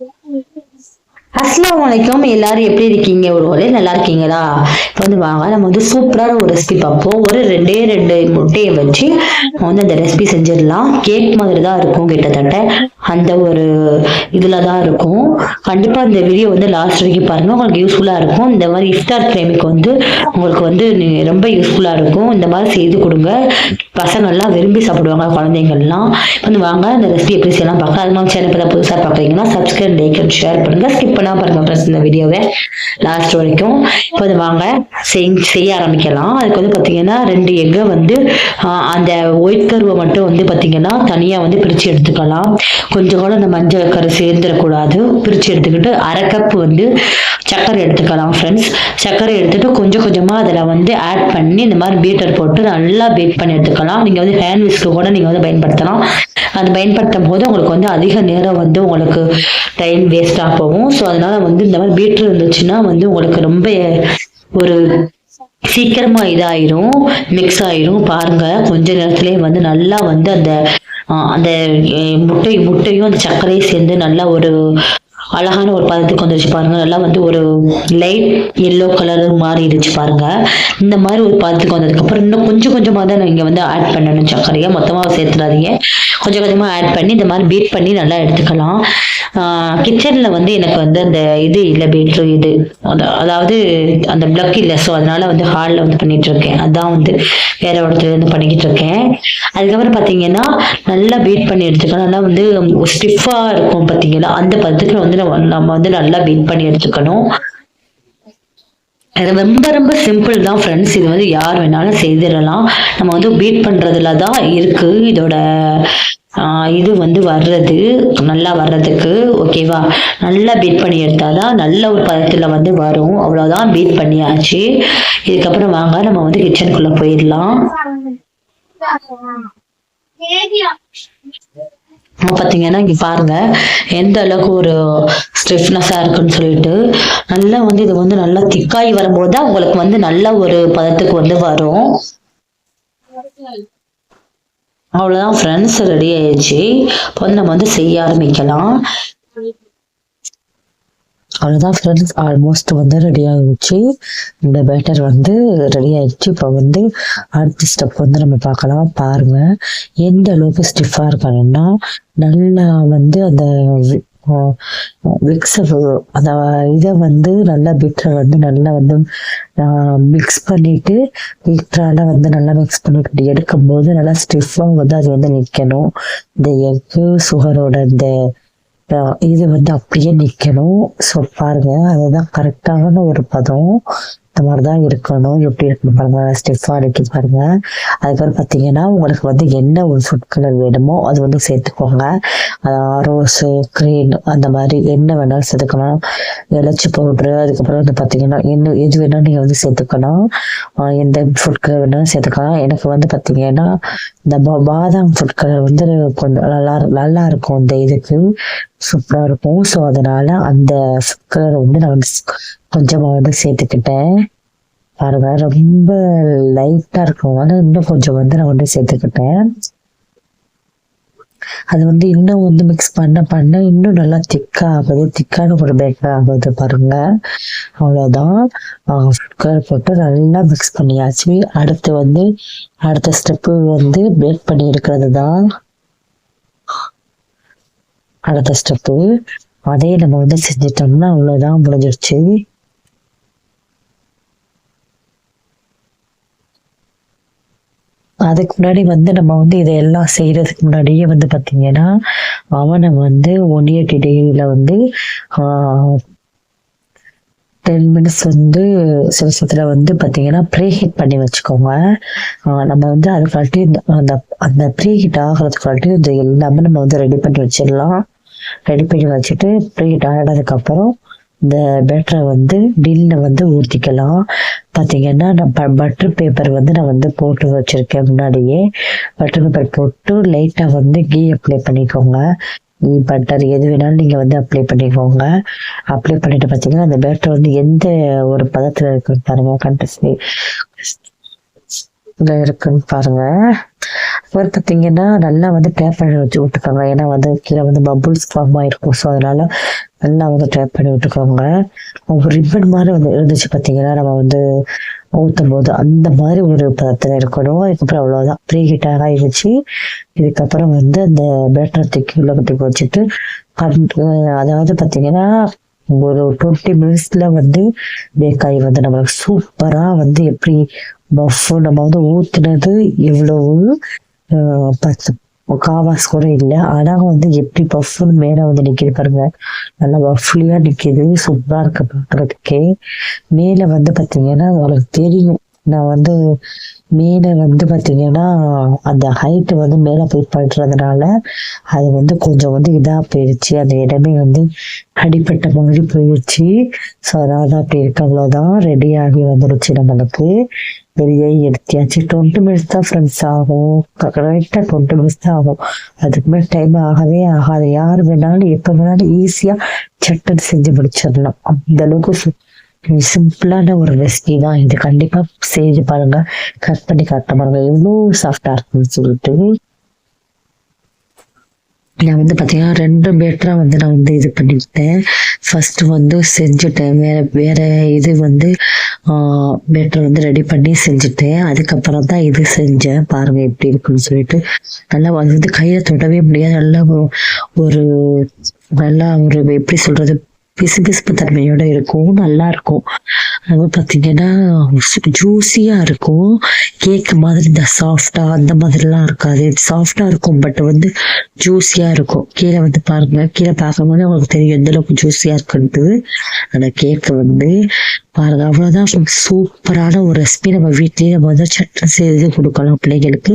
Okay. அஸ்லாம் வலைக்கும் எல்லாரும் எப்படி இருக்கீங்க? ஒரு ஒரே நல்லா இருக்கீங்களா? இப்போ வந்து வாங்க நம்ம வந்து சூப்பரான ஒரு ரெசிபி பார்ப்போம். ஒரு ரெண்டே ரெண்டு முட்டையை வச்சு வந்து அந்த ரெசிபி செஞ்சிடலாம். கேக் மாதிரி தான் இருக்கும் கிட்டத்தட்ட. அந்த ஒரு இதில் தான் இருக்கும். கண்டிப்பாக இந்த வீடியோ வந்து லாஸ்ட் வரைக்கும் பாருங்க. உங்களுக்கு யூஸ்ஃபுல்லாக இருக்கும். இந்த மாதிரி இஃப்தார் டைமுக்கு வந்து உங்களுக்கு வந்து ரொம்ப யூஸ்ஃபுல்லாக இருக்கும். இந்த மாதிரி செய்து கொடுங்க. பசங்கள்லாம் விரும்பி சாப்பிடுவாங்க குழந்தைங்கள்லாம். இப்போ வந்து வாங்க இந்த ரெசிபி எப்படி செய்யலாம் பார்க்கலாம். அது மாதிரி சேனல் புதுசாக பார்க்குறீங்கன்னா சப்ஸ்கிரைப் லைக் அண்ட் ஷேர் பண்ணுங்க. ஸ்கிப் பண்ணாம பாருங்க ஃப்ரெண்ட்ஸ் இந்த வீடியோவை லாஸ்ட் வரைக்கும். இப்போ வந்து வாங்க செய்- செய்ய ஆரம்பிக்கலாம். அதுக்கு வந்து பார்த்தீங்கன்னா ரெண்டு எக்கை வந்து அந்த ஒயிட் கருவை மட்டும் வந்து பார்த்தீங்கன்னா தனியாக வந்து பிரித்து எடுத்துக்கலாம். கொஞ்சம் கூட அந்த மஞ்சள் கரு சேர்ந்துடக்கூடாது. பிரித்து எடுத்துக்கிட்டு அரை கப் வந்து சர்க்கரை எடுத்துக்கலாம் ஃப்ரெண்ட்ஸ் சர்க்கரை எடுத்துகிட்டு கொஞ்சம் கொஞ்சமாக அதில் வந்து ஆட் பண்ணி இந்த மாதிரி பீட்டர் போட்டு நல்லா பீட் பண்ணி எடுத்துக்கலாம். நீங்கள் வந்து ஹேண்ட் விஸ்க்கு கூட நீங்கள் வந்து பயன்படுத்தலாம். அது பயன்படுத்தும் போது உங்களுக்கு வந்து அதிக நேரம் வந்து உங்களுக்கு டைம் வேஸ்டாக போகும். ஸோ அதனால வந்து இந்த மாதிரி பீட்டர் இருந்துச்சுன்னா வந்து உங்களுக்கு ரொம்ப ஒரு சீக்கிரமா இதாயிரும். மிக்ஸ் ஆயிரும். பாருங்க கொஞ்ச நேரத்திலேயே வந்து நல்லா வந்து அந்த அந்த முட்டை முட்டையும் அந்த சர்க்கரையும் சேர்ந்து நல்லா ஒரு அழகான ஒரு பதத்துக்கு வந்துருச்சு பாருங்க. நல்லா வந்து ஒரு லைட் எல்லோ கலர் மாறிடுச்சு பாருங்க. இந்த மாதிரி ஒரு பதத்துக்கு வந்ததுக்கப்புறம் இன்னும் கொஞ்சம் கொஞ்சமாக தான் நீங்கள் வந்து ஆட் பண்ணணும் சர்க்கரையை மொத்தமாக சேர்த்துடாதீங்க கொஞ்சம் கொஞ்சமாக ஆட் பண்ணி இந்த மாதிரி பீட் பண்ணி நல்லா எடுத்துக்கலாம். கிச்சனில் வந்து எனக்கு வந்து அந்த இது இல்லை பீட்ரு இது. அதாவது அந்த பிளக் இல்லை. ஸோ அதனால வந்து ஹாலில் வந்து பண்ணிட்டு இருக்கேன். அதான் வந்து வேற இடத்துல இருந்து பண்ணிக்கிட்டு இருக்கேன். அதுக்கப்புறம் பார்த்தீங்கன்னா நல்லா பீட் பண்ணி எடுத்துக்கலாம். நல்லா வந்து ஸ்டிஃபாக இருக்கும் பார்த்தீங்களா அந்த பதத்துக்கு வந்து நம்ம நம்ம வந்து நல்லா பீட் பண்ணி எடுத்துக்கணும். இது ரொம்ப ரொம்ப சிம்பிள் தான் ஃப்ரெண்ட்ஸ் இது வந்து யார் வேணாலும் செய்திடலாம். நம்ம வந்து பீட் பண்றதுல தான் இருக்கு. இதோட இது வந்து வர்றது. நல்லா வர்றதுக்கு ஓகேவா நல்லா பீட் பண்ணி எடுத்தாதான் நல்ல ஒரு பதத்துல வந்து வரும். அவ்வளவுதான் பீட் பண்ணியாச்சு. இதுக்கப்புறம் வாங்க நம்ம வந்து கிச்சனுக்குள்ள போயிடலாம். பார்த்தீங்கன்னா இங்க பாருங்க எந்த அளவுக்கு ஒரு ஸ்டிஃப்னஸாக இருக்குன்னு சொல்லிட்டு நல்லா வந்து இது வந்து நல்லா திக்காகி வரும்போது தான் உங்களுக்கு வந்து நல்ல ஒரு பதத்துக்கு வந்து வரும். அவ்வளோதான் ஃப்ரெண்ட்ஸ் ரெடி ஆயிடுச்சு. இப்போ வந்து நம்ம வந்து செய்ய ஆரம்பிக்கலாம். அவ்வளோதான் ஃப்ரெண்ட்ஸ் ஆல்மோஸ்ட் வந்து ரெடி ஆகிடுச்சு. இந்த பேட்டர் வந்து ரெடி ஆகிடுச்சு. இப்போ வந்து அடுத்த ஸ்டெப் வந்து நம்ம பார்க்கலாம். பாருங்கள் எந்த அளவுக்கு ஸ்டிஃபாக இருக்கணும்னா நல்லா வந்து அந்த மிக்ஸை அந்த இதை வந்து நல்லா பீட்டரை வந்து நல்லா வந்து மிக்ஸ் பண்ணிட்டு பீட்டரால வந்து நல்லா மிக்ஸ் பண்ணிட்டு எடுக்கும்போது நல்லா ஸ்டிஃபாக வந்து அது வந்து நிற்கணும் இந்த எக்கு சுகரோட இந்த இது வந்து அப்படியே நிக்கணும். ஸோ பாருங்க அதுதான் கரெக்டான ஒரு பதம். இந்த மாதிரி தான் இருக்கணும். எப்படி இருக்கணும் பாருங்க ஸ்டிஃபாக இருக்கு பாருங்க. அதுக்கப்புறம் பார்த்தீங்கன்னா உங்களுக்கு வந்து என்ன ஒரு ஃபுட் கலர் வேணுமோ அது வந்து சேர்த்துக்கோங்க. ரோஸு க்ரீன் அந்த மாதிரி என்ன வேணாலும் சேர்த்துக்கலாம். இலச்சி பவுட்ரு அதுக்கப்புறம் வந்து பார்த்தீங்கன்னா என்ன எது வேணாலும் நீங்கள் வந்து சேர்த்துக்கலாம். எந்த ஃபுட் கலர் வேணாலும் சேர்த்துக்கலாம். எனக்கு வந்து பார்த்தீங்கன்னா இந்த பாதாம் ஃபுட் கலர் வந்து கொஞ்சம் நல்லா நல்லா இருக்கும் இந்த இதுக்கு. சூப்பராக இருக்கும். ஸோ அதனால அந்த ஃபுட் கலர் வந்து நான் கொஞ்சமாவது கொஞ்சமாக வந்து சேர்த்துக்கிட்டேன். பாருங்க ரொம்ப லைட்டாக இருக்கனால இன்னும் கொஞ்சம் வந்து நான் வந்து சேர்த்துக்கிட்டேன். அது வந்து இன்னும் வந்து மிக்ஸ் பண்ண பண்ண இன்னும் நல்லா திக்கா ஆகுது. திக்கான ஒரு பேக்கர் ஆகுது பாருங்க. அவ்வளோதான் குக்கர் போட்டு நல்லா மிக்ஸ் பண்ணியாச்சு. அடுத்து வந்து அடுத்த ஸ்டெப்பு வந்து பேக் பண்ணி இருக்கிறது தான் அடுத்த ஸ்டெப்பு அதே நம்ம வந்து செஞ்சிட்டோம்னா அவ்வளோதான் முடிஞ்சிருச்சு. அதுக்கு முன்னாடி வந்து நம்ம வந்து இதெல்லாம் செய்யறதுக்கு முன்னாடியே வந்து பார்த்திங்கன்னா அவனை வந்து ஒன் எயிட்டி டிகிரியில் வந்து டென் மினிட்ஸ் வந்து சிவசத்தில் வந்து பார்த்தீங்கன்னா ப்ரீ ஹீட் பண்ணி வச்சுக்கோங்க. நம்ம வந்து அதுக்காட்டி அந்த அந்த ப்ரீ ஹீட் ஆகிறதுக்காட்டி இது எல்லாமே நம்ம வந்து ரெடி பண்ணி வச்சிடலாம். ரெடி பண்ணி வச்சுட்டு ப்ரீ ஹீட் ஆகினதுக்கப்புறம் இந்த பேட்டரை வந்து டின்னில் வந்து ஊற்றிக்கலாம் பார்த்தீங்கன்னா நான் பட்டர் பேப்பர் வந்து நான் வந்து போட்டு வச்சுருக்கேன் முன்னாடியே. பட்டர் பேப்பர் போட்டு லைட்டாக வந்து கீ அப்ளை பண்ணிக்கோங்க. கீ பட்டர் எது வேணாலும் நீங்கள் வந்து அப்ளை பண்ணிக்கோங்க. அப்ளை பண்ணிட்டு பார்த்தீங்கன்னா அந்த பேட்டர் வந்து எந்த ஒரு பதத்தில் இருக்குன்னு பாருங்க. கண்டஸ்டி இதில் இருக்குன்னு பாருங்க. அப்புறம் பார்த்தீங்கன்னா நல்லா வந்து பேப்பர் வச்சு விட்டுக்கோங்க. ஏன்னா வந்து கீழே வந்து பபுள்ஸ் ஃபார்ம் ஆயிருக்கும். ஸோ அதனால நல்லா வந்து டேப் பண்ணி விட்டுக்கோங்க. ஒரு ரிப்பன் மாதிரி வந்து இருந்துச்சு பார்த்தீங்கன்னா நம்ம வந்து ஊற்றும் போது அந்த மாதிரி ஒரு பதத்தில் இருக்கணும். அதுக்கப்புறம் அவ்வளோதான் ப்ரீ ஹீட்டாக ஆகிடுச்சு இதுக்கப்புறம் வந்து அந்த பேட்டரை தூக்கி உள்ள தூக்கி வச்சுட்டு கண்- அதாவது பார்த்தீங்கன்னா ஒரு டுவெண்ட்டி மினிட்ஸில் வந்து பேக்காய் வந்து நம்மளுக்கு சூப்பராக வந்து எப்படி பஃப் நம்ம வந்து ஊற்றுனது எவ்வளவு ஆஹ், பத்து முக்காவாஸ் கூட இல்லை. ஆனால் வந்து எப்படி பஃப்னு மேலே வந்து நிற்கிது பாருங்க. நல்லா பஃப்லியாக நிற்கிது சூப்பராக இருக்கு பார்க்குறதுக்கே மேலே வந்து பார்த்தீங்கன்னா அவளுக்கு தெரியும். நான் வந்து மேலே வந்து பார்த்தீங்கன்னா அந்த ஹைட் வந்து மேலே போய் படுறதுனால அது வந்து கொஞ்சம் வந்து இதாக போயிடுச்சு அந்த இடமே வந்து அடிப்பட்ட மாதிரி போயிடுச்சு ஸோ அதனால தான் அப்படி இருக்கு. அவ்வளோதான் ரெடி ஆகி வந்துருச்சு நம்மளுக்கு. வெளியே எடுத்தியாச்சு டுவெண்ட்டி மினிட்ஸ் தான் ஃப்ரெண்ட்ஸ் ஆகும். கரெக்டாக டுவெண்ட்டி மினிட்ஸ் தான் ஆகும். அதுக்கு மேலே டைம் ஆகவே ஆகாது. யார் வேணாலும் எப்போ வேணாலும் ஈஸியாக சட்டன் செஞ்சு முடிச்சிடலாம். அந்த அளவுக்கு சிம்பிளான ஒரு ரெசிபி தான் இது. கண்டிப்பாக செஞ்சு பாருங்கள் கட் பண்ணி காட்ட பாருங்க. எவ்வளோ சாஃப்டாக இருக்குன்னு சொல்லிட்டு. நான் வந்து பார்த்தீங்கன்னா ரெண்டு பேட்டராக வந்து நான் வந்து இது பண்ணிக்கிட்டேன். ஃபர்ஸ்ட் வந்து செஞ்சுட்டேன். வேற வேற இது வந்து பேட்டர் வந்து ரெடி பண்ணி செஞ்சுட்டேன். அதுக்கப்புறம் தான் இது செஞ்சேன். பாருங்க எப்படி இருக்குன்னு சொல்லிட்டு. நல்லா அது வந்து கையை தொடவே முடியாது. நல்லா ஒரு- ஒரு நல்லா ஒரு எப்படி சொல்றது பிசுபிசுப்பு தன்மையோட இருக்கும் நல்லா இருக்கும். அது பார்த்தீங்கன்னா ஜூஸியாக இருக்கும். கேக் மாதிரி இந்த சாஃப்டா அந்த மாதிரிலாம் இருக்காது. சாஃப்டா இருக்கும் பட் வந்து ஜூஸியா இருக்கும். கீழே வந்து பாருங்க. கீழே பார்க்கும்போது உங்களுக்கு தெரியும் எந்த அளவுக்கு ஜூஸியா இருக்குன்ட்டு அந்த கேக் வந்து பாருங்க அவ்வளவுதான் சூப்பரான ஒரு ரெசிபி நம்ம வீட்லயே நம்ம வந்து சட்னி செய்து கொடுக்கலாம் பிள்ளைங்களுக்கு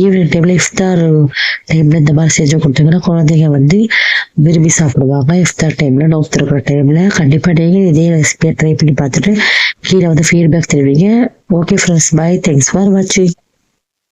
ஈவினிங் டைம்ல இஃப்தார் டைம்ல இந்த மாதிரி செஞ்சு கொடுத்தீங்கன்னா குழந்தைங்க வந்து விரும்பி சாப்பிடுவாங்க. இஃப்தார் டைம்ல நோக்கு இருக்கிற டைம்ல கண்டிப்பா நீங்க இதே ரெசிபியை ட்ரை பண்ணி பார்த்துட்டு கீழே வந்து ஃபீட்பேக் தருவீங்க. Okay friends bye thanks for வாட்சிங்